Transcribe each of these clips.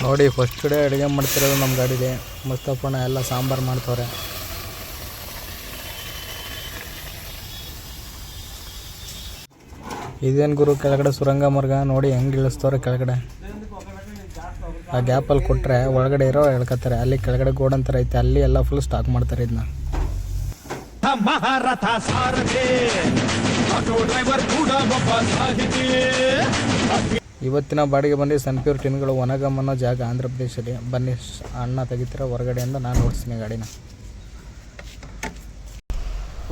ನೋಡಿ first day ಅಡುಗೆ ಮಾಡ್ತಿರೋದು ನಮ್ಮ ಗಾಡಿಲಿ. ಮಸ್ತಪ್ಪನ ಎಲ್ಲ ಸಾಂಬಾರು ಮಾಡ್ತವ್ರೆ. ಇದೇನು ಗುರು, ಕೆಳಗಡೆ ಸುರಂಗ ಮರ್ಗ ನೋಡಿ, ಹೆಂಗೆ ಇಳಿಸ್ತವ್ರೆ ಕೆಳಗಡೆ. ಆ ಗ್ಯಾಪಲ್ಲಿ ಕೊಟ್ಟರೆ ಒಳಗಡೆ ಇರೋ ಹೇಳ್ಕೊತಾರೆ ಅಲ್ಲಿ ಕೆಳಗಡೆ ಗೋಡನ್ ಥರ ಐತೆ, ಅಲ್ಲಿ ಎಲ್ಲ ಫುಲ್ ಸ್ಟಾಕ್ ಮಾಡ್ತಾರೆ ಇದನ್ನ ಮಹಾರಥ ಸಾರಥಿ ಆಟೋ ಡ್ರೈವರ್ ಕೂಡ ಒಬ್ಬ ಸಾಹಿತಿ ಇವತ್ತಿನ ಬಾಡಿಗೆ ಬಂದು ಸನ್ಪ್ಯೂರ್ ಟಿನ್ಗಳು ಒಣಗಮ್ ಅನ್ನೋ ಜಾಗ ಆಂಧ್ರ ಪ್ರದೇಶದಲ್ಲಿ. ಬನ್ನಿ ಅಣ್ಣ ತೆಗಿತೀರ ಹೊರಗಡೆಯಿಂದ ನಾನು ಓಡಿಸ್ತೀನಿ ಗಾಡಿನ.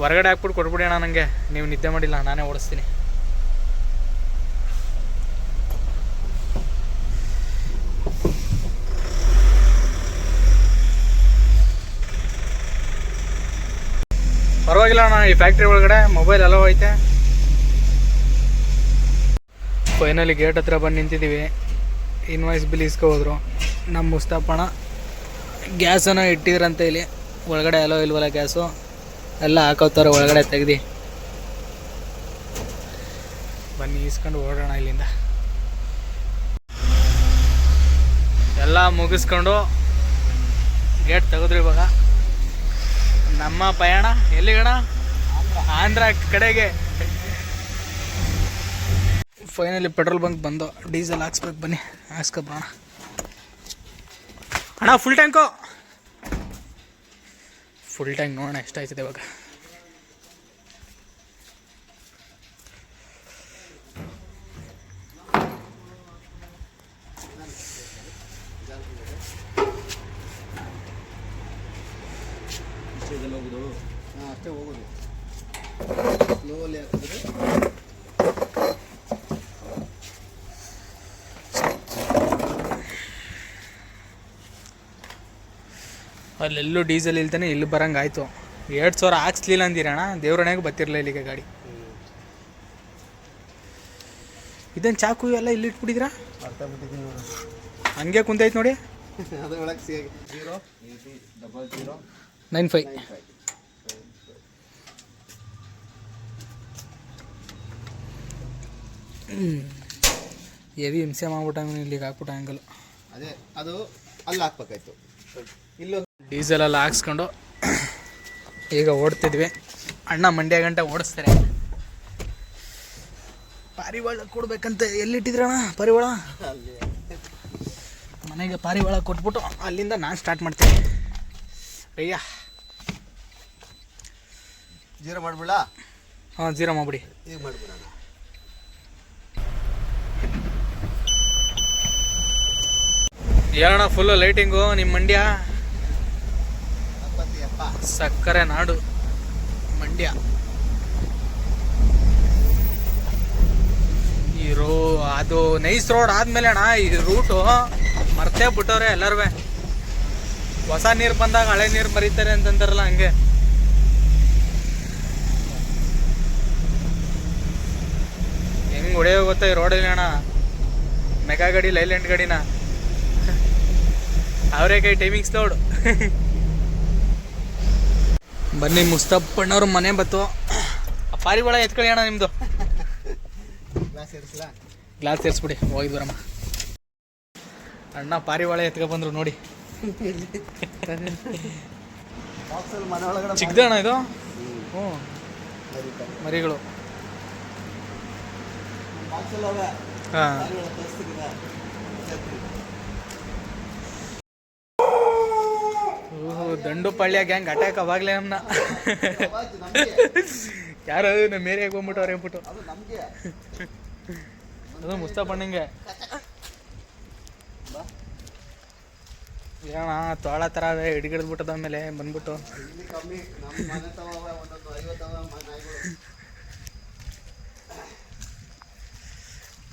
ಹೊರಗಡೆ ಹಾಕ್ಬಿಟ್ಟು ಕೊಟ್ಬಿಡಿ ಅಣ್ಣ ನನಗೆ ನೀವು ನಿದ್ದೆ ಮಾಡಿಲ್ಲ, ನಾನೇ ಓಡಿಸ್ತೀನಿ. ಪರವಾಗಿಲ್ಲ ಅಣ್ಣ, ಈ ಫ್ಯಾಕ್ಟ್ರಿ ಒಳಗಡೆ ಮೊಬೈಲ್ ಅಲೋ ಐತೆ. ಫೈನಲಿ ಗೇಟ್ ಹತ್ರ ಬಂದು ನಿಂತಿದ್ದೀವಿ ಇನ್ವಾಯ್ಸ್ ಬಿಲ್ ಇಸ್ಕೋದ್ರು ನಮ್ಮ ಮುಸ್ತಾಪಣ ಗ್ಯಾಸನ್ನು ಇಟ್ಟಿದ್ರಂತೆ ಇಲ್ಲಿ. ಒಳಗಡೆ ಎಲ್ಲೋ ಇಲ್ವಲ್ಲ ಗ್ಯಾಸು ಎಲ್ಲ ಹಾಕೋತಾರೆ, ಒಳಗಡೆ ತೆಗ್ದು. ಬನ್ನಿ ಇಸ್ಕೊಂಡು ಓಡೋಣ ಇಲ್ಲಿಂದ. ಎಲ್ಲ ಮುಗಿಸ್ಕೊಂಡು ಗೇಟ್ ತೆಗೆದ್ರು ಇವಾಗ. ನಮ್ಮ ಪಯಣ ಎಲ್ಲಿಗಣ? ಆಂಧ್ರ ಕಡೆಗೆ. ಫೈನಲಿ ಪೆಟ್ರೋಲ್ ಬಂಕ್ ಬಂದು ಡೀಸೆಲ್ ಹಾಕ್ಸ್ಬೇಕು ಬನ್ನಿ ಹಾಕ್ಸ್ಕೊಬೋಣ ಅಣ್ಣ ಫುಲ್ ಟ್ಯಾಂಕು ಫುಲ್ ಟ್ಯಾಂಕ್ ನೋಡೋಣ, ಎಷ್ಟಾಯ್ತದೆ ಇವಾಗ ಅಷ್ಟೇ ಹೋಗೋದು ಸ್ಲೋಲಿ ಹಾಕಿದ್ರೆ ಅಲ್ಲೆಲ್ಲೂ ಡೀಸೆಲ್ ಇಲ್ತಾನೆ ಇಲ್ಲಿ ಬರಂಗೆ ಆಯಿತು ಎರಡು ಸಾವಿರ ಹಾಕ್ಸ್ಲಿಲ್ಲ ಅಂದಿರಣ್ಣ ದೇವ್ರಣೆಗೆ ಬತ್ತಿರಲಿಲ್ಲ ಇಲ್ಲಿಗೆ ಗಾಡಿ. ಇದನ್ನು ಚಾಕು ಎಲ್ಲ ಇಲ್ಲಿ ಇಟ್ಬಿಟ್ಟಿದ್ರಾ? ಹಂಗೇ ಕುಂತೈತೆ ನೋಡಿ. ನೈನ್ ಫೈ ಎವಿ ಹಿಂಸೆ ಮಾಡ್ಬಿಟ್ಟಂಗ ಇಲ್ಲಿಗೆ ಹಾಕ್ಬಿಟ್ಟ ಹಂಗಲ್ಲ. ಅದೇ, ಅದು ಅಲ್ಲಿ ಹಾಕ್ಬೇಕಾಯ್ತು. ಇಲ್ಲೊಂದು ಡೀಸೆಲ್ ಎಲ್ಲ ಹಾಕ್ಸ್ಕೊಂಡು ಈಗ ಓಡ್ತಿದ್ವಿ. ಅಣ್ಣ ಮಂಡ್ಯ ಗಂಟೆ ಓಡಿಸ್ತಾರೆ. ಪಾರಿವಾಳ ಕೊಡ್ಬೇಕಂತ ಎಲ್ಲಿಟ್ಟಿದ್ರಣ್ಣ ಪಾರಿವಾಳ? ಮನೆಗೆ ಪಾರಿವಾಳ ಕೊಟ್ಬಿಟ್ಟು ಅಲ್ಲಿಂದ ನಾನು ಸ್ಟಾರ್ಟ್ ಮಾಡ್ತೀನಿ. ಅಯ್ಯ. ಜೀರೋ ಮಾಡ್ಬಿಡ ಹಾಂ ಜೀರೋ ಮಾಡ್ಬಿಡಿ. ಈಗ ಮಾಡ್ಬಿಡೋಣ. ಹೇಳೋಣ ಫುಲ್ಲು ಲೈಟಿಂಗು ನಿಮ್ಮ ಮಂಡ್ಯ? ಸಕ್ಕರೆ ನಾಡು, ಮಂಡ್ಯ. ಈ ರೋ, ಅದು ನೈಸ್ ರೋಡ್ ಆದ್ಮೇಲೆ ಅಣ್ಣ, ಈ ರೂಟು ಮರ್ತೇ ಬಿಟ್ಟವ್ರೆ ಎಲ್ಲರೂ ಹೊಸ ನೀರು ಬಂದಾಗ ಹಳೆ ನೀರು ಮರೀತಾರೆ ಅಂತಂತಾರಲ್ಲ ಹಂಗೆ. ಹೆಂಗ್ ಹೊಡೆಯೋ ಗೊತ್ತಾ ಈ ರೋಡಲ್ಲಿ ಅಣ್ಣ. ಮೆಗಾ ಗಾಡಿ, ಲೈಲ್ಯಾಂಡ್ ಗಾಡಿನ. ಅವರೇಕಾಯಿ ಟೈಮಿಂಗ್ಸ್ ನೋಡು. ಬನ್ನಿ ಮುಸ್ತಪ್ಪಣ್ಣವ್ರ ಮನೆ ಬತ್ತು. ಪಾರಿವಾಳ ಎತ್ಕೊಳ್ಳಿ ಅಣ್ಣ ನಿಮ್ಮದು ಗ್ಲಾಸ್ ಇರಿಸಲ ಗ್ಲಾಸ್ ಸೇರಿಸ್ಬಿಡಿ ಹೋಗಿದ್ ಬರಮ್ಮ. ಅಣ್ಣ ಪಾರಿವಾಳ ಎತ್ಕೊ ಬಂದ್ರು ನೋಡಿ. ಚಿಕ್ಕದ ಅಣ್ಣ ಇದು? ಹ್ಞೂ. ಮರಿಗಳು. ಹಾಂ. ಗಾಡಿ ಪಳ್ಳಿಯ ಗ್ಯಾಂಗ್ ಅಟ್ಯಾಕ್ ಅವಾಗಲೇ ನಮಗೆ ಯಾರು ನಮ್ಮ ಏರಿಯಾಗೆ ಅಂದ್ಬಿಟ್ಟು ಅದು ನಮಗೆ ಅದು ಮುಸ್ತಪ್ಪಣ್ಣಂಗೆ ಬಾ ಏನಣ್ಣ ತೋಳ ಥರ ಹಿಡಿಗಿಡ್ದ್ಬಿಟ್ಟದ ಆಮೇಲೆ ಬಂದ್ಬಿಟ್ಟು.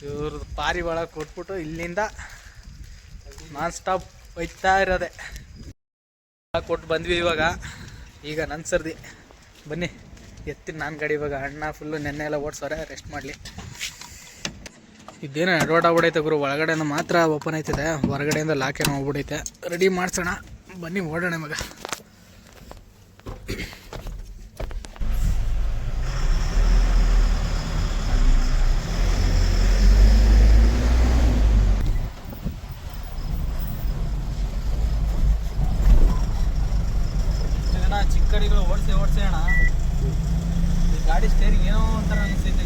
ಇವ್ರದ್ದು ಪಾರಿ ಒಳಗೆ ಕೊಟ್ಬಿಟ್ಟು ಇಲ್ಲಿಂದ ನಾನ್ ಸ್ಟಾಪ್ ಒಯ್ತಾ ಇರೋದೆ. ಕೊಟ್ಟು ಬಂದ್ವಿ ಇವಾಗ. ಈಗ ನನ್ನ ಸರ್ದಿ. ಬನ್ನಿ, ಎತ್ತಿನ ನಾನು ಗಾಡಿ ಇವಾಗ. ಅಣ್ಣ ಫುಲ್ಲು ನೆನ್ನೆ ಎಲ್ಲ ಓಡಿಸೋರೆ ರೆಸ್ಟ್ ಮಾಡಲಿ. ಇದೇನು ಅಡ್ವಾಟ್ ಆಗ್ಬಿಡೈತೆ ಗುರು. ಒಳಗಡೆಯಿಂದ ಮಾತ್ರ ಓಪನ್ ಆಯ್ತದೆ ಹೊರಗಡೆಯಿಂದ ಲಾಕ್ ಏನೋ ಹೋಗ್ಬಿಡೈತೆ ರೆಡಿ ಮಾಡ್ಸೋಣ. ಬನ್ನಿ, ಓಡೋಣ ಇವಾಗ ಗುರು ಓಡಿಸಿ ಓಡಿಸಿ ಅಣ್ಣ ಈ ಗಾಡಿ ಸ್ಟೇರಿಂಗ್ ಏನೋ ಒಂಥರ ಅನಿಸ್ತೈತೆ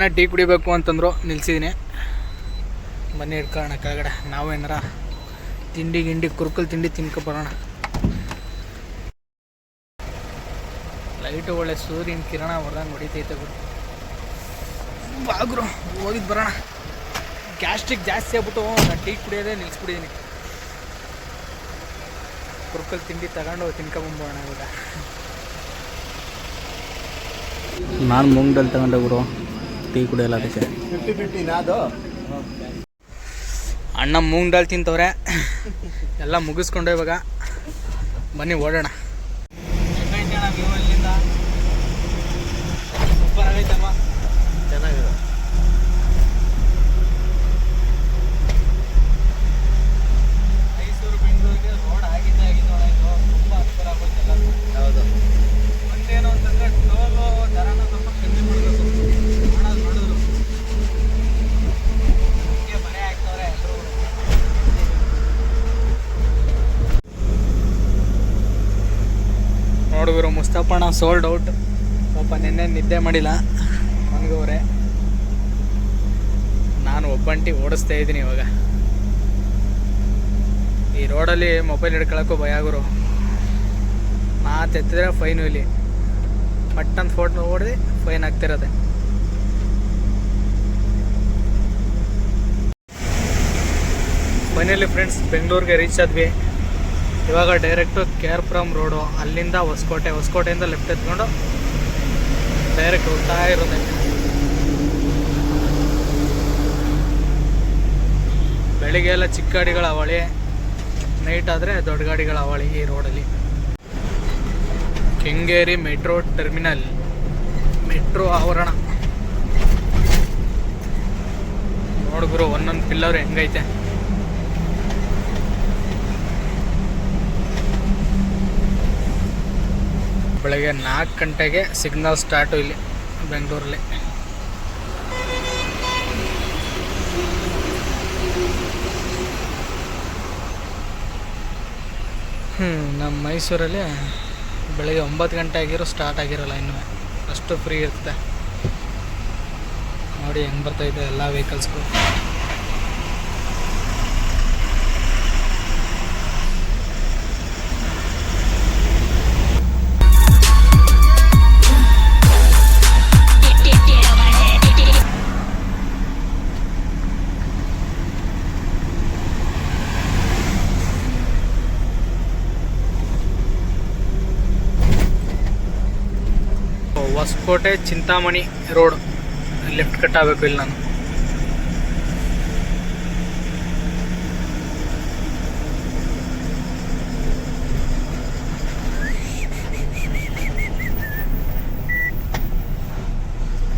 ಅಣ್ಣ ಟೀ ಕುಡಿಬೇಕು ಅಂತಂದ್ರು ನಿಲ್ಸಿದ್ದೀನಿ ಬನ್ನಿ ಇಟ್ಕೊಳ್ಳೋಣ ಕೆಳಗಡೆ. ನಾವೇನಾರ ತಿಂಡಿ ಗಿಂಡಿ, ಕುರ್ಕಲ್ ತಿಂಡಿ ತಿನ್ಕೊ ಬರೋಣ. ಲೈಟು ಒಳ್ಳೆ ಸೂರ್ಯನ ಕಿರಣ ಹೊಡೆದಂಗೆ ಹೊಡಿತೈತೆ ಗುರು. ಬಾಗ್ರು ಹೋಗಿದ್ದು ಬರೋಣ. ಗ್ಯಾಸ್ಟ್ರಿಕ್ ಜಾಸ್ತಿ ಆಗ್ಬಿಟ್ಟು ನಾನು ಟೀ ಕುಡಿಯೋದೇ ನಿಲ್ಸ್ಬಿಟ್ಟಿದ್ದೀನಿ ಕುರ್ಕಲ್ ತಿಂಡಿ ತಗೊಂಡು ತಿನ್ಕೊಂಬಂಬೋಣ ಇವಾಗ. ನಾನು ಮುಂಗ್ಡಲ್ಲಿ ತಗೊಂಡೆ ಗುರು. ಟೀ ಕುಡಿಯಲ್ಲ ಅದಕ್ಕೆ. ಫಿಫ್ಟಿ ಫಿಫ್ಟಿ ನಾದು ಅಣ್ಣ ಮೂಂಗ್ ದಾಲ್ ತಿಂತವ್ರೆ. ಎಲ್ಲ ಮುಗಿಸ್ಕೊಂಡೆ ಇವಾಗ ಬನ್ನಿ ಓಡೋಣ ಸೂಪರ್ ಆಗೈತಮ್ಮ ಚೆನ್ನಾಗಿದೆ ಮೈಸೂರು ಬೆಂಗಳೂರಿಗೆ ರೋಡ್ ಆಗಿದ್ದೇ ಆಗಿದ್ದು ಅಣ್ಣ ಇದು ತುಂಬ ಅನುಕೂಲ ಆಗೋಯ್ತಲ್ಲ ಹೌದು ಒಂದೇನು ಅಂತಂದ್ರೆ ಟೋಲು ದರನ ಸ್ವಲ್ಪ ಕಮ್ಮಿ ಮಾಡಬೇಕು ಹಣ ನೋಡಿದ್ರು ಹಂಗೆ ಬರೆ ಹಾಕ್ತವ್ರೆ ಎಲ್ಲರೂ ಮುಸ್ತಫಣ್ಣ ಸೋಲ್ಡ್ ಔಟ್ ಪಾಪ ನಿನ್ನೆ ನಿದ್ದೆ ಮಾಡಿಲ್ಲ. ಮನ್ಗವ್ರೆ, ನಾನು ಒಬ್ಬಂಟಿ ಓಡಿಸ್ತಾ ಇದ್ದೀನಿ ಇವಾಗ. ಈ ರೋಡಲ್ಲಿ ಮೊಬೈಲ್ ಹಿಡ್ಕೊಳಕ್ಕೂ ಭಯ ಗುರು. ಮಾತೆತ್ತಿದ್ರೆ ಫೈನು ಇಲ್ಲಿ. ಪಟ್ಟಂತ ಫೋಟೋ ಹೊಡೆದು ಫೈನ್ ಆಗ್ತಿರೋದೆ ಫೈನಲಿ ಫ್ರೆಂಡ್ಸ್ ಬೆಂಗಳೂರಿಗೆ ರೀಚ್ ಆದ್ವಿ. ಇವಾಗ ಡೈರೆಕ್ಟು ಕೇರ್ ಫ್ರಮ್ ರೋಡು ಅಲ್ಲಿಂದ ಹೊಸಕೋಟೆ, ಹೊಸಕೋಟೆಯಿಂದ ಲೆಫ್ಟ್ ಎತ್ಕೊಂಡು ಡೈರೆಕ್ಟ್ ಹೋಗ್ತಾ ಇರೋದೆ ಬೆಳಿಗ್ಗೆ ಎಲ್ಲ ಚಿಕ್ಕ ಗಾಡಿಗಳ ಅವಳಿ ನೈಟ್ ಆದರೆ ದೊಡ್ಡ ಗಾಡಿಗಳ ಅವಳಿ ಈ ರೋಡಲ್ಲಿ ಕೆಂಗೇರಿ ಮೆಟ್ರೋ ಟರ್ಮಿನಲ್ ಮೆಟ್ರೋ ಆವರಣ. ನೋಡಿದ್ರು ಒಂದೊಂದು ಪಿಲ್ಲರ್ ಹೆಂಗೈತೆ? ಬೆಳಗ್ಗೆ ನಾಲ್ಕು ಗಂಟೆಗೆ ಸಿಗ್ನಲ್ ಸ್ಟಾರ್ಟು ಇಲ್ಲಿ ಬೆಂಗಳೂರಲ್ಲಿ. ಹ್ಞೂ ನಮ್ಮ ಮೈಸೂರಲ್ಲಿ ಬೆಳಗ್ಗೆ ಒಂಬತ್ತು ಗಂಟೆ ಆಗಿರೋ ಸ್ಟಾರ್ಟ್ ಆಗಿರೋಲ್ಲ ಇನ್ನೂ. ಅಷ್ಟು ಫ್ರೀ ಇರ್ತದೆ. ನೋಡಿ ಹೆಂಗೆ ಬರ್ತಾಯಿದೆ ಎಲ್ಲ ವೆಹಿಕಲ್ಸ್ಗಳು Hoskote Chintamani road left cut ಆಗಬೇಕು ಇಲ್ಲಿ ನಾನು.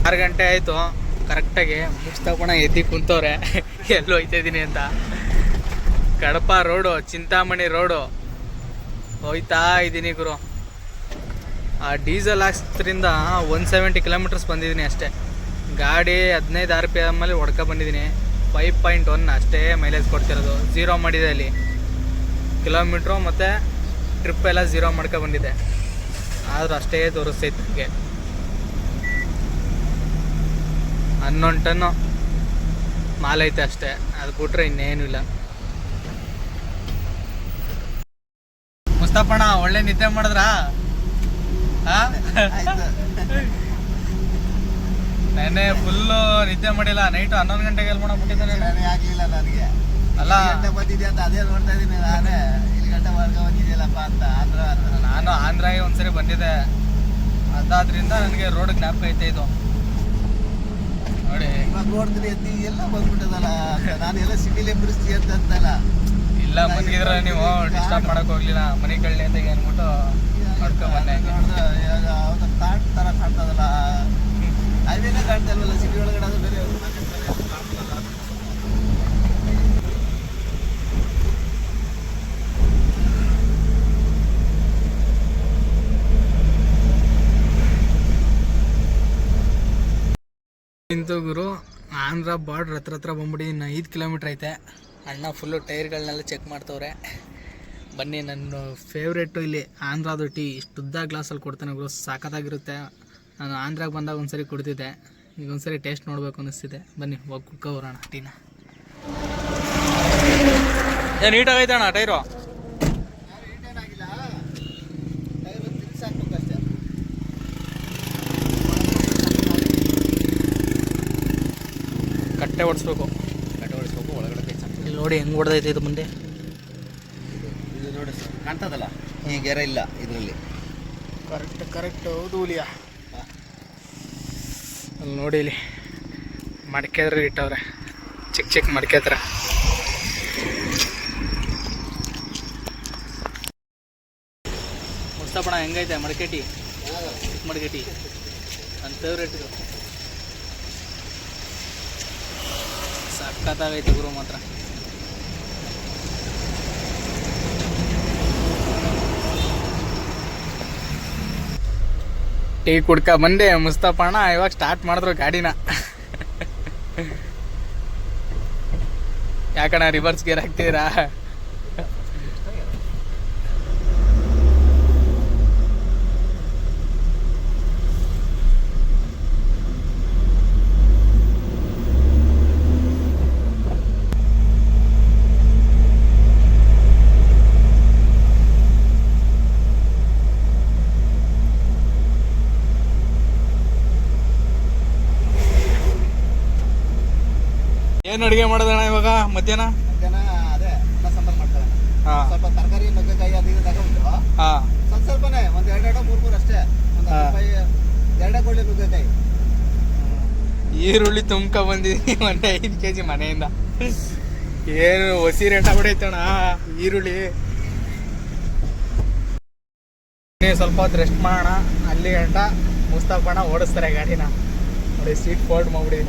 ಆರು ಗಂಟೆ ಆಯಿತು, ಕರೆಕ್ಟಾಗಿ ಮುಸ್ತಪಣ ಎದ್ದು ಕುಂತವ್ರೆ, ಎಲ್ಲೂ ಹೋಯ್ತಿದ್ದೀನಿ ಅಂತ. Kadapa road, Chintamani road. ಹೋಯ್ತಾ ಇದ್ದೀನಿ ಗುರು. ಆ ಡೀಸೆಲ್ ಹಾಕ್ಸ್ರಿಂದ ಒನ್ ಸೆವೆಂಟಿ ಕಿಲೋಮೀಟರ್ಸ್ ಬಂದಿದ್ದೀನಿ ಅಷ್ಟೇ. ಗಾಡಿ ಹದಿನೈದು ಆರ್ ಪಿ ಎಮ್ಮಲ್ಲಿ ಹೊಡ್ಕೊ ಬಂದಿದ್ದೀನಿ. ಫೈವ್ ಪಾಯಿಂಟ್ ಒನ್ ಅಷ್ಟೇ ಮೈಲೇಜ್ ಕೊಡ್ತಿರೋದು. ಝೀರೋ ಮಾಡಿದೆ ಅಲ್ಲಿ. ಕಿಲೋಮೀಟ್ರು ಮತ್ತು ಟ್ರಿಪ್ ಎಲ್ಲ ಝೀರೋ ಮಾಡ್ಕೊ ಬಂದಿದೆ. ಆದರೂ ಅಷ್ಟೇ ತೋರಿಸ್ತೈತೆ ನನಗೆ. ಹನ್ನೊಂದು ಟನ್ನು ಮಾಲೈತೆ ಅಷ್ಟೇ. ಅದು ಬಿಟ್ರೆ ಇನ್ನೇನು ಇಲ್ಲ. ಮುಸ್ತಪ್ಪಣ್ಣ ಒಳ್ಳೆ ನಿದ್ದೆ ಮಾಡಿದ್ರಾ? ನೆನ್ನೆ ಫುಲ್ಲು ನಿದ್ದೆ ಮಾಡಿಲ್ಲ. ನೈಟ್ ಹನ್ನೊಂದು ಗಂಟೆಗೆ ಎಲ್ಲಿ ಮಾಡ್ಬಿಟ್ಟಿದ್ದೆ ನಾನು ಆಗ್ಲಿಲ್ಲ ನನಗೆ. ಅಲ್ಲ. ಗಂಟೆ ಬಂದಿದ್ದೆ ಅಂತ ಅದೇ ನೋಡ್ತಾ ಇದೀನಿ ನಾನೇ. ಇಲ್ಲಿ ಗಂಟೆ ವರ್ಗ ಬಂದಿದ್ಯಲ್ಲಪ್ಪ ಅಂತ ಆಂಧ್ರ ಅಂತ ನಾನು ಆಂಧ್ರಾಗೆ ಒಂದ್ಸರಿ ಬಂದಿದ್ದೆ. ಅದಾದ್ರಿಂದ ನನಗೆ ರೋಡ್ ಜ್ಞಾಪಕ ಐತೆ ಇದು. ನೋಡಿ. ಇವಾಗ ನೋಡ್ತೀನಿ ಎತ್ತಿ ಎಲ್ಲ ಬಂದ್ಬಿಟ್ಟದಲ್ಲ ನಾನು ಎಲ್ಲ ಸಿಟಿಲೇ ಬಿಡಿಸ್ತೀವಿ ಅಂತ ಅಂತಲ್ಲ. ಇಲ್ಲ ಮನ್ಗಿದ್ರೆ ನೀವು ಡಿಸ್ಟರ್ಬ್ ಮಾಡಕ್ ಹೋಗ್ಲಿಲ್ಲ. ಮನೆ ಕಳ್ಳಿ ಅಂತ ಅಂದ್ಬಿಟ್ಟು. ಯಾವ್ದು ಕಾಡ್ ತರ ಕಾಣ್ತದಲ್ಲ ಹೈವೇನೇ ಕಾಣ್ತಾ ಇಲ್ವಲ್ಲ ಸಿಟಿ ಒಳಗಡೆ ಅದು ಬೇರೆ. ನಿಂತು ಗುರು, ಆಂಧ್ರ ಬಾರ್ಡ್ರ್ ಹತ್ರ ಹತ್ರ ಬಂದ್ಬಿಡಿ, ಇನ್ನು ಐದು ಕಿಲೋಮೀಟ್ರ್ ಐತೆ ಅಣ್ಣ ಫುಲ್ಲು ಟೈರ್ಗಳನ್ನೆಲ್ಲ ಚೆಕ್ ಮಾಡ್ತವ್ರೆ ಬನ್ನಿ, ನನ್ನ ಫೇವ್ರೇಟು ಇಲ್ಲಿ ಆಂಧ್ರದು ಟೀ ಇಷ್ಟು ಉದ್ದ ಗ್ಲಾಸಲ್ಲಿ ಕೊಡ್ತಾನೆ ಗುರು ಸಾಕತ್ತಾಗಿರುತ್ತೆ. ನಾನು ಆಂಧ್ರಾಗೆ ಬಂದಾಗ ಒಂದ್ಸರಿ ಕುಡ್ತಿದ್ದೆ ಈಗ ಒಂದ್ಸರಿ ಟೇಸ್ಟ್ ನೋಡಬೇಕು ಅನ್ನಿಸ್ತಿದೆ ಬನ್ನಿ, ಹೋಗಿ ಕುಡ್ಕೊ ಬರೋಣ ಟೀನ ಏ ನೀಟಾಗೈತೆ ಅಣ್ಣ ಟೈರು. ಕಟ್ಟೆ ಓಡಿಸ್ಬೇಕು ಕಟ್ಟೆ ಓಡಿಸ್ಬೇಕು ಒಳಗಡೆ ನೋಡಿ ಹೆಂಗೆ ಹೊಡೆದೈತೆ ಇದು ಮುಂದೆ. ಸರ್ ಕಾಣ್ತದಲ್ಲ? ಈ ಗೆರೆ ಇಲ್ಲ ಇದರಲ್ಲಿ. ಕರೆಕ್ಟ್ ಕರೆಕ್ಟ್ ಹೌದು ಹುಲಿಯ. ಅಲ್ಲಿ ನೋಡಿ ಇಲ್ಲಿ ಮಡಿಕೆದ್ರೆ ಇಟ್ಟವ್ರೆ. ಚಿಕ್ಕ ಚಿಕ್ಕ ಮಡಿಕೆ ಥರ ಮುಸ್ತಪಣ ಹೆಂಗೈತೆ ಮಡಿಕೆಟಿ ಟೀ? ಚಿಕ್ಕ ಮಡಿಕೆಟಿ ಟೀ. ನನ್ನ ಫೇವ್ರೇಟ್ ಇದು ಸಖತ್ತಾಗೈತೆ ಗುರು ಮಾತ್ರ. ಟೀ ಕುಡ್ಕ ಬಂದೆ ಮುಸ್ತಫಣ್ಣ ಇವಾಗ ಸ್ಟಾರ್ಟ್ ಮಾಡಿದ್ರು ಗಾಡಿನ. ಯಾಕಣ್ಣ ರಿವರ್ಸ್ ಗೇರ್ ಹಾಕ್ತೀರಾ ಏನು ಅಡುಗೆ ಮಾಡೋದಣ್ಣ ಇವಾಗ? ಮಧ್ಯಾಹ್ನ? ಮಧ್ಯಾಹ್ನ ಅದೇ ಅನ್ನ ಸಾಂಬಾರು ಮಾಡ್ತಾರೆ. ಹಾಂ. ಸ್ವಲ್ಪ ತರಕಾರಿ ನುಗ್ಗೆಕಾಯಿ ಅದು ಇದು ತಗೊಂಡು ಹಾಂ. ಸ್ವಲ್ಪ ಸ್ವಲ್ಪನೇ ಒಂದು ಎರಡೆರಡು ಮೂರು ಮೂರು ಅಷ್ಟೇ. ಒಂದು ಎರಡೇ ಕೊಳ್ಳಿ ನುಗ್ಗೆಕಾಯಿ. ಈರುಳ್ಳಿ ತುಂಬ್ಕ ಬಂದಿದ್ದೀನಿ ಒಂದು ಐದು ಕೆ ಜಿ ಮನೆಯಿಂದ. ಏನು ಹೊಸಿ ರೇಟ್ ಆಗ್ಬಿಡೈತಣ ಈರುಳ್ಳಿ. ಸ್ವಲ್ಪ ಹೊತ್ತು ರೆಸ್ಟ್ ಮಾಡೋಣ. ಅಲ್ಲಿ ಗಂಟ ಮುಸ್ತಫಣ್ಣ ಓಡಿಸ್ತಾರೆ ಗಾಡಿನ. ನೋಡಿ ಸೀಟ್ ಫೋಲ್ಡ್ ಮಾಡ್ಬಿಡಿ.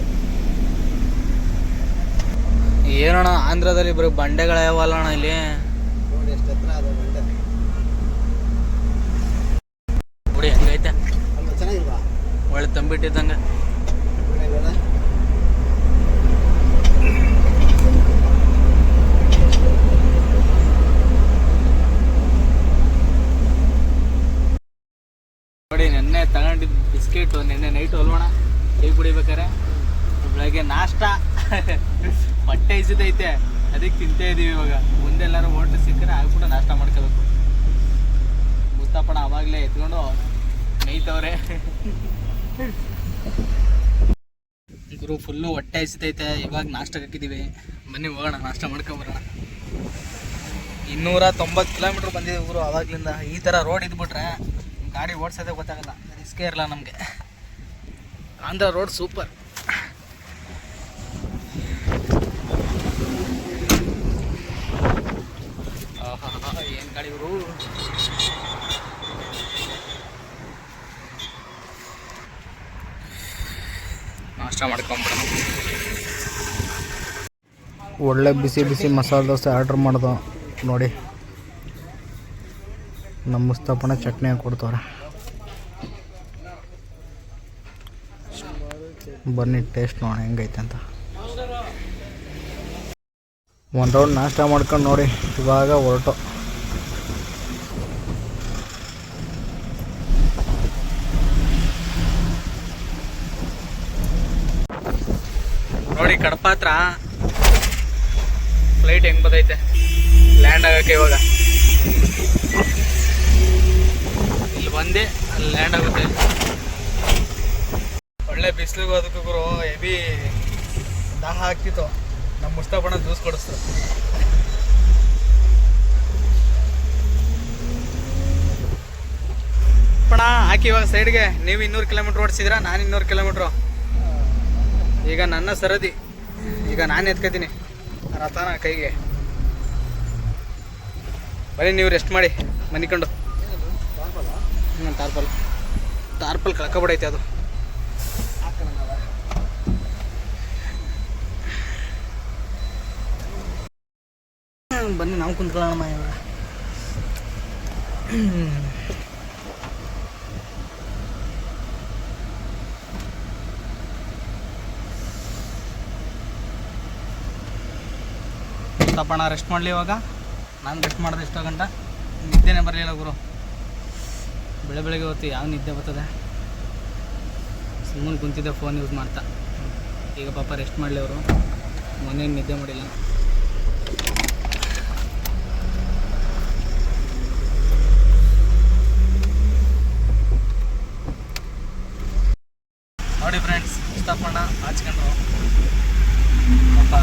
ಏನಣ್ಣ ಆಂಧ್ರದಲ್ಲಿ ಬರೀ ಬಂಡೆಗಳಾಯವಲ್ಲ ಅಣ್ಣ ಇಲ್ಲಿ. ನೋಡಿ ಎಷ್ಟು ಹತ್ರ ಅದು ಬಂಡೆ. ನೋಡಿ ಹೆಂಗೈತೆ. ಚೆನ್ನಾಗಿಲ್ವಾ? ಒಳ್ಳೆ ತಂಬಿಟ್ಟಿದ್ದಂಗೆ. ನೋಡಿ ನೆನ್ನೆ ತಗೊಂಡಿದ್ದ ಬಿಸ್ಕೆಟ್ ನೆನ್ನೆ ನೈಟ್ ಅಲ್ವಣ ಟೀ ಕುಡಿಬೇಕಾರೆ? ಬೆಳಗ್ಗೆ ನಾಷ್ಟ. ಹೊಟ್ಟೆ ಇಸಿದೈತೆ ಅದಕ್ಕೆ ತಿಂತಾ ಇದೀವಿ ಇವಾಗ. ಮುಂದೆಲ್ಲರೂ ಹೋಟ್ಲು ಸಿಕ್ಕರೆ ಆಗ್ಬಿಟ್ಟು ನಾಷ್ಟ ಮಾಡ್ಕೋಬೇಕು. ಮುಸ್ತಾಪಣ ಅವಾಗಲೇ ಎತ್ಕೊಂಡು ಮೇಯ್ತವ್ರೆ. ಗುರು ಫುಲ್ಲು ಹೊಟ್ಟೆ ಹಸಿತೈತೆ. ಇವಾಗ ನಾಷ್ಟಕ್ಕೆ ಹಾಕಿದ್ದೀವಿ ಬನ್ನಿ ಹೋಗೋಣ, ನಾಷ್ಟ ಮಾಡ್ಕೊಂಬರೋಣ ಇನ್ನೂರ ತೊಂಬತ್ತು ಕಿಲೋಮೀಟ್ರ್ ಬಂದಿದೆ ಗುರು ಅವಾಗ್ಲಿಂದ. ಈ ಥರ ರೋಡ್ ಇದ್ಬಿಟ್ರೆ ಗಾಡಿ ಓಡಿಸೋದೇ ಗೊತ್ತಾಗಲ್ಲ. ರಿಸ್ಕೇ ಇರಲ್ಲ ನಮಗೆ. ಆಂಧ್ರ ರೋಡ್ ಸೂಪರ್ ಏನು ಗಾಡಿ ಇವರು. ನಾಷ್ಟ ಮಾಡ್ಕೊಂಬಿಡ ಒಳ್ಳೆ ಬಿಸಿ ಬಿಸಿ ಮಸಾಲೆ ದೋಸೆ ಆರ್ಡ್ರ್ ಮಾಡ್ದ ನೋಡಿ. ನಮ್ಮ ಸ್ಥಾಪನೆ ಚಟ್ನಿ ಕೊಡ್ತಾರೆ ಬನ್ನಿ ಟೇಸ್ಟ್ ನೋಡೋಣ ಹೆಂಗೈತೆ ಅಂತ. ಒಂದು ರೌಂಡ್ ನಾಷ್ಟ ಮಾಡ್ಕೊಂಡು ನೋಡಿ, ಇವಾಗ ಹೊರಟು. ನೋಡಿ ಕಡಪ ಹತ್ರ ಫ್ಲೈಟ್ ಹೆಂಗ್ ಬದೈತೆ? ಲ್ಯಾಂಡ್ ಆಗಕ್ಕೆ ಇವಾಗ. ಇಲ್ಲಿ ಬಂದೆ, ಅಲ್ಲಿ ಲ್ಯಾಂಡ್ ಆಗುತ್ತೆ. ಒಳ್ಳೆ ಬಿಸಿಲಿಗೂ ಅದಕ್ಕೂ ಹೆವಿ ದಾಹ ಆಗ್ತಿತ್ತು. ನಮ್ಮ ಮುಸ್ತಪಣ ಜ್ಯೂಸ್ ಕೊಡಿಸ್ತು. ಪಣ ಹಾಕಿ ಇವಾಗ ಸೈಡ್ಗೆ ನೀವು ಇನ್ನೂರು ಕಿಲೋಮೀಟ್ರ್ ಓಡಿಸಿದ್ರ ನಾನು ಇನ್ನೂರು ಕಿಲೋಮೀಟ್ರು ಈಗ ನನ್ನ ಸರದಿ. ಈಗ ನಾನು ಎತ್ಕೋತೀನಿ. ರಥನ ಕೈಗೆ. ಬರೀ ನೀವು ರೆಸ್ಟ್ ಮಾಡಿ. ಮನಿಕೊಂಡು ಹ್ಞೂ ಟಾರ್ಪಲ್ ಟಾರ್ಪಲ್ ಕಳ್ಕೊಬಿಡೈತೆ ಅದು. ಬನ್ನಿ, ನಾವು ಕುಂತ್ಕೊಳ್ಳೋಣ ಇವಾಗ. ತಪ್ಪಣ ರೆಸ್ಟ್ ಮಾಡಲಿ ಇವಾಗ. ನಾನು ರೆಸ್ಟ್ ಮಾಡಿದೆ ಎಷ್ಟೋ ಗಂಟ. ನಿದ್ದೆನೇ ಬರಲಿಲ್ಲ ಗುರು. ಬೆಳೆ ಬೆಳಗ್ಗೆ ಹೊತ್ತು ಯಾವ ನಿದ್ದೆ ಬರ್ತದೆ? ಸುಮ್ಮನೆ ಕುಂತಿದ್ದೆ ಫೋನ್ ಯೂಸ್ ಮಾಡ್ತಾ. ಈಗ ಪಾಪ ರೆಸ್ಟ್ ಮಾಡಲಿ ಅವರು. ಮೊನ್ನೆ ನಿದ್ದೆ ಮಾಡಿಲ್ಲ ನೋಡಿ ಫ್ರೆಂಡ್ಸ್ ಇಷ್ಟಪಣ್ಣ ಹಾಚ್ಕೊಂಡ್ರು ಪಾಪ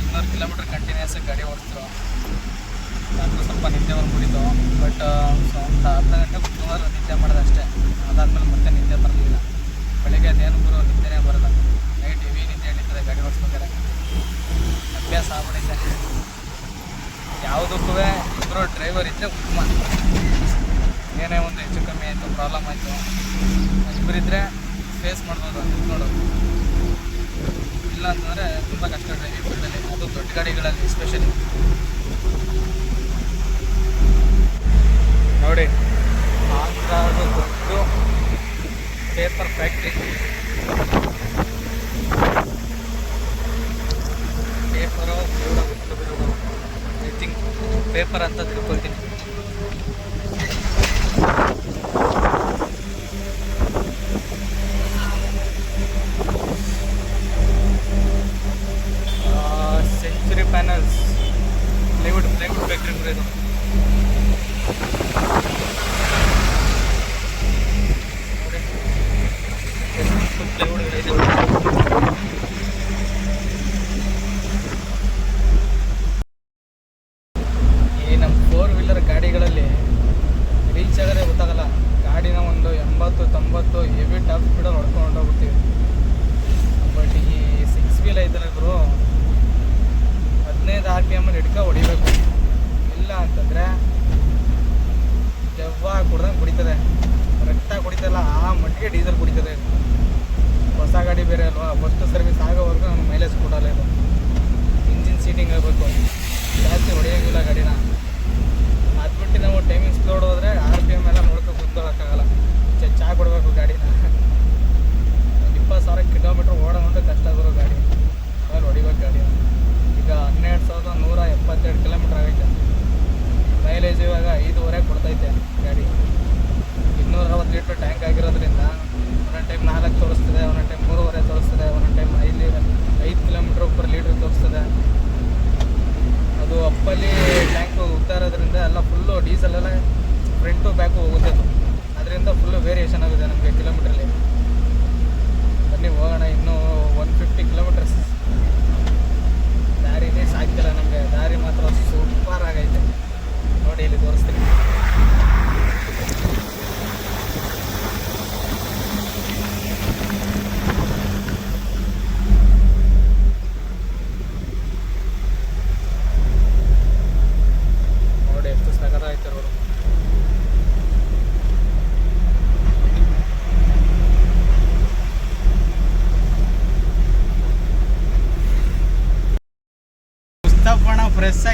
ಇನ್ನೂರು ಕಿಲೋಮೀಟ್ರ್ ಕಂಟಿನ್ಯೂಸ್ ಗಾಡಿ ಓಡಿಸಿದ್ರು ನನಗೂ ಸ್ವಲ್ಪ ನಿದ್ದೆ ಬಂದ್ಬಿಟ್ಟಿತ್ತು ಬಟ್ ಒಂದು ಅರ್ಧ ಗಂಟೆ ಸುಮಾರು ನಿದ್ದೆ ಮಾಡಿದೆ ಅಷ್ಟೇ ಅದಾದ್ಮೇಲೆ ಮತ್ತೆ ನಿದ್ದೆ ಬರಲಿಲ್ಲ ಬೆಳಿಗ್ಗೆ ಅದೇನು ಗುರು ನಿದ್ದೆನೇ ಬರಲ್ಲ ನೈಟ್ ಹೆವಿ ನಿದ್ದೆ ಹಿಡಿತದೆ ಗಾಡಿ ಓಡಿಸ್ಬೇಕಾದ್ರೆ ಯಾವುದಕ್ಕೂ ಇಬ್ಬರು ಡ್ರೈವರ್ ಇದ್ದರೆ ಉತ್ತಮ. ಏನೇ ಒಂದು ಹೆಚ್ಚು ಕಮ್ಮಿ ಆಯಿತು ಪ್ರಾಬ್ಲಮ್ ಆಯಿತು. ಇಬ್ಬರಿದ್ದರೆ ಫೇಸ್ ಮಾಡ್ಬೋದು ನೋಡೋದು. ಇಲ್ಲ ಅಂತಂದರೆ ತುಂಬ ಕಷ್ಟ ಡ್ರೈವಿಂಗ್ ಫೀಲ್ಡಲ್ಲಿ ಅದು ದೊಡ್ಡ ಗಾಡಿಗಳಲ್ಲಿ ಎಸ್ಪೆಷಲಿ ನೋಡಿ ಆಂಧ್ರದ ದೊಡ್ಡ paper factory paper I think paper ಅಂತ ತಿಳ್ಕೊಳ್ತೀನಿ. Century panels plywood plywood factory ಇದು. ನೋಡಿ.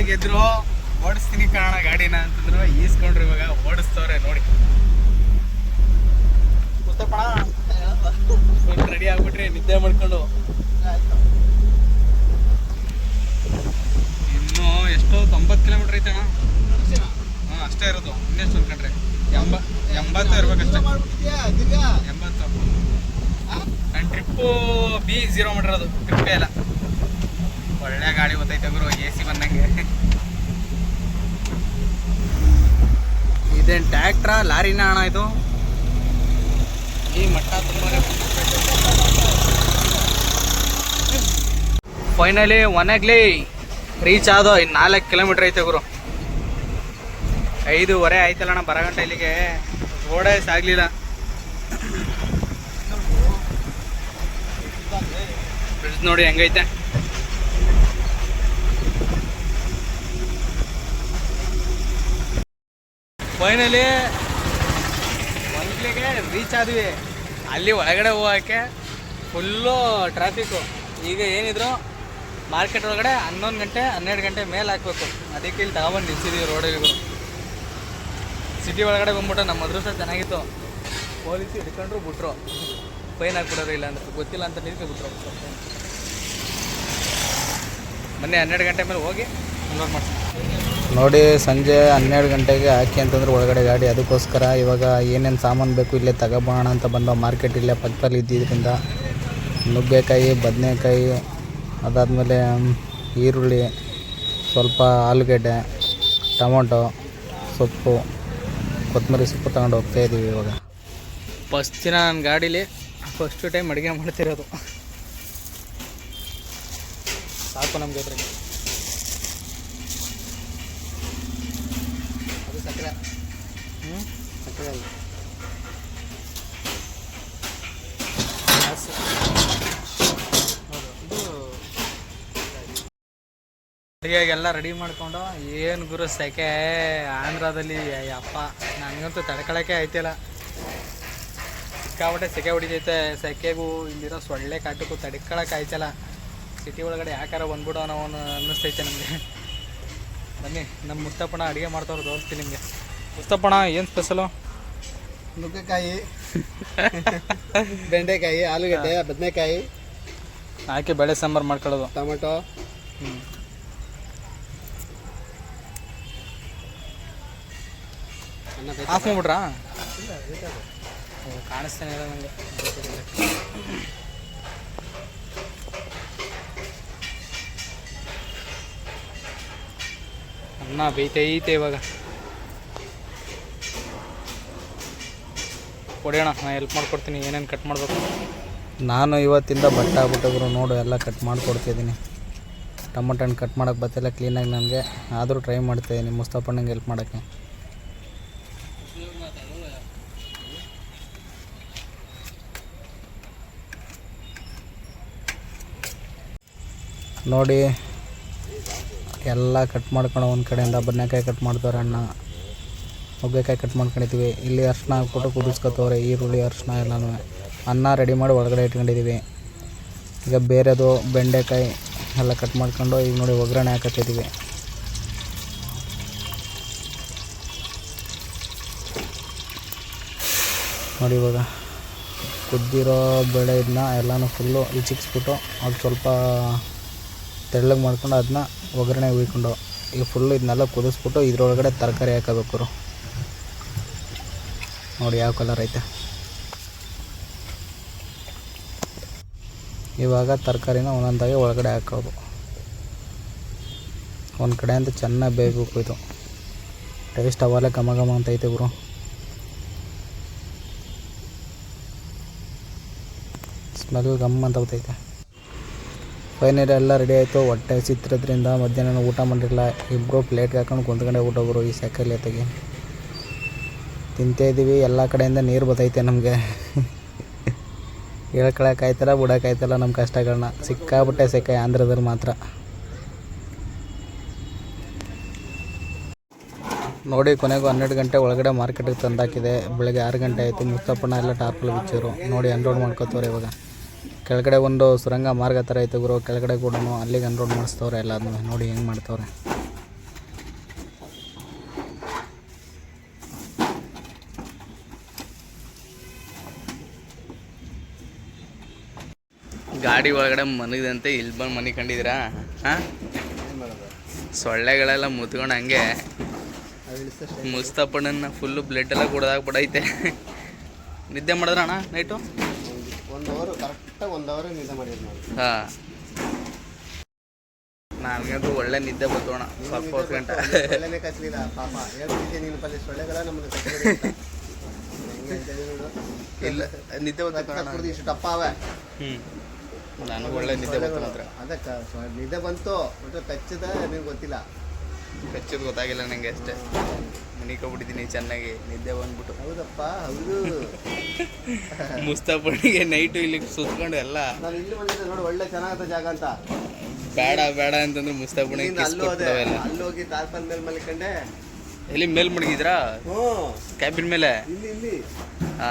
ಆಗಿದ್ರು ಓಡಿಸ್ತೀನಿ ಕಾರಣ ಗಾಡಿನ ಅಂತಂದ್ರು ಈಸ್ಕೊಂಡ್ರು ಇವಾಗ ಓಡಿಸ್ತವ್ರೆ ನೋಡಿ. ರೆಡಿ ಆಗ್ಬಿಟ್ರಿ ನಿದ್ದೆ ಮಾಡ್ಕೊಂಡು. ಇನ್ನು ಎಷ್ಟೋ ತೊಂಬತ್ತು ಕಿಲೋಮೀಟರ್ ಐತೆ ಹಾ ಅಷ್ಟೇ ಇರೋದು ಇನ್ನೆಷ್ಟು ಅನ್ಕೊಂಡ್ರೆ ಎಂಬ ಎಂಬತ್ತು ಇರ್ಬೇಕಷ್ಟೇ. ಎಂಬತ್ತು. ನನ್ನ ಟ್ರಿಪ್ಪು ಬಿ ಝೀರೋ ಮಾಡಿರೋದು ಟ್ರಿಪ್ಪೇ ಇಲ್ಲ ಒಳ್ಳೆ ಗಾಡಿ ಗೊತ್ತೈತೆ ಗುರು ಎ ಸಿ ಬಂದಂಗೆ. ಇದೇನು ಟ್ಯಾಕ್ಟ್ರಾ ಲಾರಿನ ಅಣ್ಣ ಇದು? ಈ ಮಟ್ಟ ತುಂಬಾ ಫೈನಲಿ ಒನಗ್ಲಿ ರೀಚ್ ಆದೋ ಇನ್ನು ನಾಲ್ಕು ಕಿಲೋಮೀಟ್ರ್ ಐತೆ ಗುರು. ಐದೂವರೆ ಆಯ್ತಲ್ಲ ಅಣ್ಣ ಬರಗಂಟ ಗಂಟೆ ಇಲ್ಲಿಗೆ. ಓಡೇ ಸಾಗಲಿಲ್ಲ. ಫ್ರಿಡ್ಜ್ ನೋಡಿ ಹೆಂಗೈತೆ. ಫೈನಲಿ ಮಂತ್ಲಿಗೆ ರೀಚ್ ಆದ್ವಿ. ಅಲ್ಲಿ ಒಳಗಡೆ ಹೋಗೋಕ್ಕೆ ಫುಲ್ಲು ಟ್ರಾಫಿಕ್ಕು ಈಗ ಏನಿದ್ರು ಮಾರ್ಕೆಟ್ ಒಳಗಡೆ ಹನ್ನೊಂದು ಗಂಟೆ, ಹನ್ನೆರಡು ಗಂಟೆ ಮೇಲೆ ಹಾಕ್ಬೇಕು. ಅದಕ್ಕೆ ಇಲ್ಲಿ ತಗೊಂಡು ನಿಲ್ಸಿದೀವಿ ರೋಡಿಗೂ ಸಿಟಿ ಒಳಗಡೆ ಬಂದ್ಬಿಟ್ಟು ನಮ್ಮ ಅದೃಷ್ಟ ಚೆನ್ನಾಗಿತ್ತು. ಪೊಲೀಸ್ ಹಿಡ್ಕೊಂಡ್ರು ಬಿಟ್ರು. ಫೈನ್ ಹಾಕ್ಬಿಡೋರು ಇಲ್ಲ ಅಂದ್ರೆ ಗೊತ್ತಿಲ್ಲ ಅಂತ ನಿಲ್ಸಿ ಬಿಟ್ರು. ಮೊನ್ನೆ ಹನ್ನೆರಡು ಗಂಟೆ ಮೇಲೆ ಹೋಗಿ ಅನ್ಲೋಡ್ ಮಾಡ್ತೀನಿ ನೋಡಿ, ಸಂಜೆ ಹನ್ನೆರಡು ಗಂಟೆಗೆ ಹಾಕಿ ಅಂತಂದ್ರೆ ಒಳಗಡೆ ಗಾಡಿ. ಅದಕ್ಕೋಸ್ಕರ ಇವಾಗ ಏನೇನು ಸಾಮಾನು ಬೇಕು ಇಲ್ಲೇ ತಗೋಬೋಣ ಅಂತ ಬಂದ ಮಾರ್ಕೆಟ್ ಇಲ್ಲೇ ಪಕ್ಕದಲ್ಲಿ ಇದ್ದಿದ್ದರಿಂದ ನುಗ್ಗೆಕಾಯಿ, ಬದನೆಕಾಯಿ, ಅದಾದಮೇಲೆ ಈರುಳ್ಳಿ, ಸ್ವಲ್ಪ ಆಲೂಗಡ್ಡೆ, ಟೊಮೊಟೊ, ಸೊಪ್ಪು, ಕೊತ್ತಂಬರಿ ಸೊಪ್ಪು ತಗೊಂಡು ಹೋಗ್ತಾ ಇದ್ದೀವಿ ಇವಾಗ. ಫಸ್ಟ್ ದಿನ ನನ್ನ ಗಾಡೀಲಿ, ಫಸ್ಟು ಟೈಮ್ ಅಡುಗೆ ಮಾಡ್ತಿರೋದು. ಸಾಕು ನಮಗೆ ಅದ್ರಲ್ಲಿ ಅದು ಸಕ್ಕರೆ ಹ್ಞೂ ಸಕ್ಕರೆ ಅದು. ಅಡುಗೆಗೆಲ್ಲ ರೆಡಿ ಮಾಡ್ಕೊಂಡು, ಏನು ಗುರು ಸೆಕೆ? ಆಂಧ್ರದಲ್ಲಿ ಅಪ್ಪ ನನಗಂತೂ ತಡ್ಕೊಳಕ್ಕೆ ಆಯ್ತಿಲ್ಲ. ಸಿಕ್ಕಾಪಟ್ಟೆ ಸೆಕೆ ಹೊಡಿತೈತೆ. ಸೆಕೆಗೂ ಇಲ್ಲಿರೋ ಸೊಳ್ಳೆ ಕಾಟಕ್ಕೂ ತಡ್ಕೊಳಕ್ಕೆ ಆಯ್ತಲ್ಲ. ಸಿಟಿ ಒಳಗಡೆ ಯಾಕಾರ ಬಂದ್ಬಿಡೋ ಅನ್ನೋ ಅನ್ನಿಸ್ತೈತೆ ನಮಗೆ. ಬನ್ನಿ ನಮ್ಮ ಮುತ್ತಪ್ಪನ ಅಡುಗೆ ಮಾಡ್ತವ್ರು ತೋರಿಸ್ತೀನಿ ನಿಮಗೆ. ಮುಸ್ತಪ್ಪಣ ಏನು ಸ್ಪೆಷಲು ನುಗ್ಗೆಕಾಯಿ. ಬೆಂಡೆಕಾಯಿ ಆಲೂಗಡ್ಡೆ ಬದನೆಕಾಯಿ. ಹಾಕಿ ಬೇಳೆ ಸಾಂಬಾರು ಮಾಡ್ಕೊಳ್ಳೋದು. ಟೊಮೆಟೊ. ಆಫ್ ಮಾಡ್ಬಿಟ್ರಾ? ಕಾಣಿಸ್ತಾನೆ ಇಲ್ಲ ನನಗೆ ಅನ್ನ ಬೇಯ್ತೈತೆ ಇವಾಗ. ಕೊಡೋಣ ನಾನು ಹೆಲ್ಪ್ ಮಾಡ್ಕೊಡ್ತೀನಿ, ಏನೇನು ಕಟ್ ಮಾಡಬೇಕು? ನಾನು ಇವತ್ತಿಂದ ಬಟ್ಟೆ ಆಗ್ಬಿಟ್ಟಿದ್ರು ನೋಡು, ಎಲ್ಲ ಕಟ್ ಮಾಡಿಕೊಡ್ತಿದ್ದೀನಿ. ಟಮಟ ಹಣ್ಣು ಕಟ್ ಮಾಡೋಕ್ಕೆ ಬರ್ತಿಲ್ಲ ಕ್ಲೀನಾಗಿ ನನಗೆ. ಆದರೂ ಟ್ರೈ ಮಾಡ್ತಾಯಿದ್ದೀನಿ ಮುಸ್ತಪ್ಪಣ್ಣಂಗೆ ಹೆಲ್ಪ್ ಮಾಡೋಕ್ಕೆ. ನೋಡಿ, ಎಲ್ಲ ಕಟ್ ಮಾಡ್ಕೊಂಡು ಒಂದು ಕಡೆಯಿಂದ, ಬದನೆಕಾಯಿ ಕಟ್ ಮಾಡ್ತಾರೆ ಅಣ್ಣ. ನುಗ್ಗೆಕಾಯಿ ಕಟ್ ಮಾಡ್ಕೊಂಡಿದ್ದೀವಿ ಇಲ್ಲಿ ಅರ್ಶಿನ ಹಾಕ್ಬಿಟ್ಟು ಕುದಿಸ್ಕೊತವ್ರೆ, ಈರುಳ್ಳಿ, ಅರ್ಶಿನ ಎಲ್ಲನೂ. ಅನ್ನ ರೆಡಿ ಮಾಡಿ ಒಳಗಡೆ ಇಟ್ಕೊಂಡಿದ್ದೀವಿ ಈಗ ಬೇರೆದು ಬೆಂಡೆಕಾಯಿ ಎಲ್ಲ ಕಟ್ ಮಾಡ್ಕೊಂಡು ಈಗ ನೋಡಿ ಒಗ್ಗರಣೆ ಹಾಕತ್ತಿದ್ದೀವಿ ನೋಡಿ ಇವಾಗ ಕುದ್ದಿರೋ ಬೆಳೆ ಇದನ್ನ ಎಲ್ಲನೂ ಫುಲ್ಲು ಇಚಿಕ್ಸ್ಬಿಟ್ಟು ಅದು ಸ್ವಲ್ಪ ತೆಳ್ಳಗೆ ಮಾಡ್ಕೊಂಡು ಅದನ್ನ ಒಗ್ಗರಣೆ ಹುಯ್ಕೊಂಡು, ಈಗ ಫುಲ್ಲು ಇದನ್ನೆಲ್ಲ ಕುದಿಸ್ಬಿಟ್ಟು ಇದ್ರೊಳಗಡೆ ತರಕಾರಿ ಹಾಕಬೇಕು ನೋಡಿ ಯಾವ ಕಲರ್ ಐತೆ. ಇವಾಗ ತರಕಾರಿನ ಒಂದೊಂದಾಗಿ ಒಳಗಡೆ ಹಾಕೋದು. ಒಂದು ಕಡೆಯಿಂದ ಚೆನ್ನಾಗಿ ಬೇಯಬೇಕು ಇದು. ಟೇಸ್ಟ್ ಅವಲ್ಲೇ ಘಮ ಘಮ ಅಂತ ಐತೆ ಗುರು. ಸ್ಮೆಲ್ ಗಮ್ ಅಂತ ಗೊತ್ತೈತೆ ಫೈನಲ್ ಎಲ್ಲ ರೆಡಿ ಆಯಿತು. ಹೊಟ್ಟೆ ಸಿತ್ತಿರೋದ್ರಿಂದ ಮಧ್ಯಾಹ್ನ ಊಟ ಮಾಡಿರಲಿಲ್ಲ. ಇಬ್ಬರು ಪ್ಲೇಟ್ಗೆ ಹಾಕೊಂಡು ಕುಂತ್ಕೊಂಡೆ ಊಟ ಗುರು ಈ ಸೈಕಲ್ ತೆಗಿ ತಿಂತಾ ಇದ್ದೀವಿ ಎಲ್ಲ ಕಡೆಯಿಂದ ನೀರು ಬರ್ತೈತೆ ನಮಗೆ. ಹೇಳ್ಕೊಳಕ್ಕಾಯ್ತಲ್ಲ, ಬಿಡೋಕ್ಕಾಯ್ತಲ್ಲ ನಮ್ಮ ಕಷ್ಟಗಳನ್ನ ಸಿಕ್ಕಾಬಿಟ್ಟೆ ಸಿಕ್ಕ ಆಂಧ್ರದಲ್ಲಿ ಮಾತ್ರ. ನೋಡಿ, ಕೊನೆಗೂ ಹನ್ನೆರಡು ಗಂಟೆ ಒಳಗಡೆ ಮಾರ್ಕೆಟಿಗೆ ತಂದಾಕಿದೆ. ಬೆಳಗ್ಗೆ ಆರು ಗಂಟೆ ಆಯಿತು ಮುತ್ತಪ್ಪಣ್ಣ ಎಲ್ಲ ಟಾರ್ಪಲ್ ಬಿಚ್ಚಿರು. ನೋಡಿ ಅನ್ರೋಡ್ ಮಾಡ್ಕೋತವ್ರೆ ಇವಾಗ. ಕೆಳಗಡೆ ಒಂದು ಸುರಂಗ ಮಾರ್ಗ ಥರ ಐತೆ ಗುರು. ಕೆಳಗಡೆ ಕೂಡ ಅಲ್ಲಿಗೆ ಅನ್ರೋಡ್ ಮಾಡಿಸ್ತವ್ರೆ ಎಲ್ಲದನ್ನೂ ನೋಡಿ, ಹೆಂಗೆ ಮಾಡ್ತವ್ರೆ. ಗಾಡಿ ಒಳಗಡೆ ಮನಗಿದಂತೆ ಇಲ್ಲಿ ಬಂದು ಮನೆ ಕಂಡಿದ್ದೀರಾ ಹಾಂ? ಸೊಳ್ಳೆಗಳೆಲ್ಲ ಮುತ್ಕೊಂಡು ಹಂಗೆ ಮುಸ್ತಪ್ಪಣ್ಣನ ಫುಲ್ಲು ಬ್ಲಡ್ ಎಲ್ಲ ಕುಡ್ದಾಕ್ಬಿಡೈತೆ. ನಿದ್ದೆ ಮಾಡಿದ್ರ ಅಣ್ಣ ನೈಟು ಒಂದು ಅವರು ಕರೆಕ್ಟಾಗಿ ಒಂದು ಅವರ್ ನಿದ್ದೆ ಮಾಡಿದ್ರು ಹಾಂ. ನನಗಂತೂ ಒಳ್ಳೆ ನಿದ್ದೆ ಬರ್ತೋಣ ಸ್ವಲ್ಪ ಹೊತ್ತು ಗಂಟೆ. ಕಚ್ಚಲಿಲ್ಲ ಪಾಪ. ಹೇಳ್ತಿದ್ದೆ ನೀನು ಪಲ್ಲೆ? ಸೊಳ್ಳೆಗಳ ಇಲ್ಲ ನಿದ್ದೆ ಬರ್ತಾ ಇಷ್ಟು ಅವೆ ಹ್ಞೂ ನನಗೆ ಒಳ್ಳೆ ನಿದ್ದೆ ಬಂತು ಮಾತ್ರ ಅದಕ್ಕೆ ನಿದ್ದೆ ಬಂತು ಒಟ್ಟು ಕಚ್ಚದ ನಿಮ್ಗೆ ಗೊತ್ತಿಲ್ಲ. ಕಚ್ಚೋದು ಗೊತ್ತಾಗಿಲ್ಲ ನನಗೆ ಅಷ್ಟೇ. ಮನಿಕೊಬಿಟ್ಟಿದ್ದೀನಿ ಚೆನ್ನಾಗಿ ನಿದ್ದೆ ಬಂದ್ಬಿಟ್ಟು. ಹೌದಪ್ಪ ಹೌದು. ಮುಸ್ತಪ್ಪನಿಗೆ ನೈಟು ಇಲ್ಲಿ ಸುತ್ಕೊಂಡು ಎಲ್ಲ. ನಾನು ಇಲ್ಲಿ ಬಂದಿದ್ದೆ ನೋಡಿ ಒಳ್ಳೆ ಚೆನ್ನಾಗತ್ತ ಜಾಗ ಅಂತ. ಬೇಡ ಬೇಡ ಅಂತಂದ್ರೆ ಕಿಸ್ ಅಲ್ಲೂ ಅದೇ ಕೊಟ್ಬಿಡವೆಲ್ಲ ಅಲ್ಲಿ ಹೋಗಿ ತಾರ್ಪಲ್ ಮೇಲೆ ಮಲ್ಕಂಡೆ. ಎಲ್ಲಿ ಮೇಲ್ ಮಡಗಿದ್ರಾ ಕ್ಯಾಬಿನ್ ಮೇಲೆ? ಇಲ್ಲಿ ಇಲ್ಲಿ. ಹಾ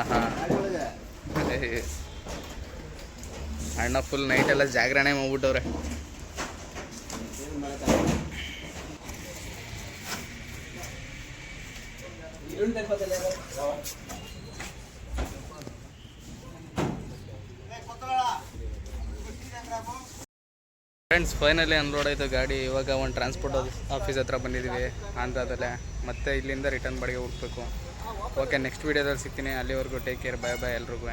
ಅಣ್ಣ ಫುಲ್ ನೈಟ್ ಎಲ್ಲ ಜಾಗರಣೆ ಮಾಡ್ಬಿಟ್ಟವ್ರೆ. ಫ್ರೆಂಡ್ಸ್ ಫೈನಲಿ ಅನ್ಲೋಡ್ ಆಯಿತು ಗಾಡಿ. ಇವಾಗ ಒಂದು ಟ್ರಾನ್ಸ್ಪೋರ್ಟ್ ಆಫೀಸ್ ಹತ್ರ ಬಂದಿದ್ದೀವಿ ಆಂಧ್ರದಲ್ಲೇ. ಮತ್ತೆ ಇಲ್ಲಿಂದ ರಿಟರ್ನ್ ಬಾಡಿಗೆ ಹೋಗ್ಬೇಕು ಓಕೆ ನೆಕ್ಸ್ಟ್ ವೀಡಿಯೋದಲ್ಲಿ ಸಿಗ್ತೀನಿ. ಅಲ್ಲಿವರೆಗೂ ಟೇಕ್ ಕೇರ್ ಬಾಯ್ ಬಾಯ್ ಎಲ್ರಿಗೂ.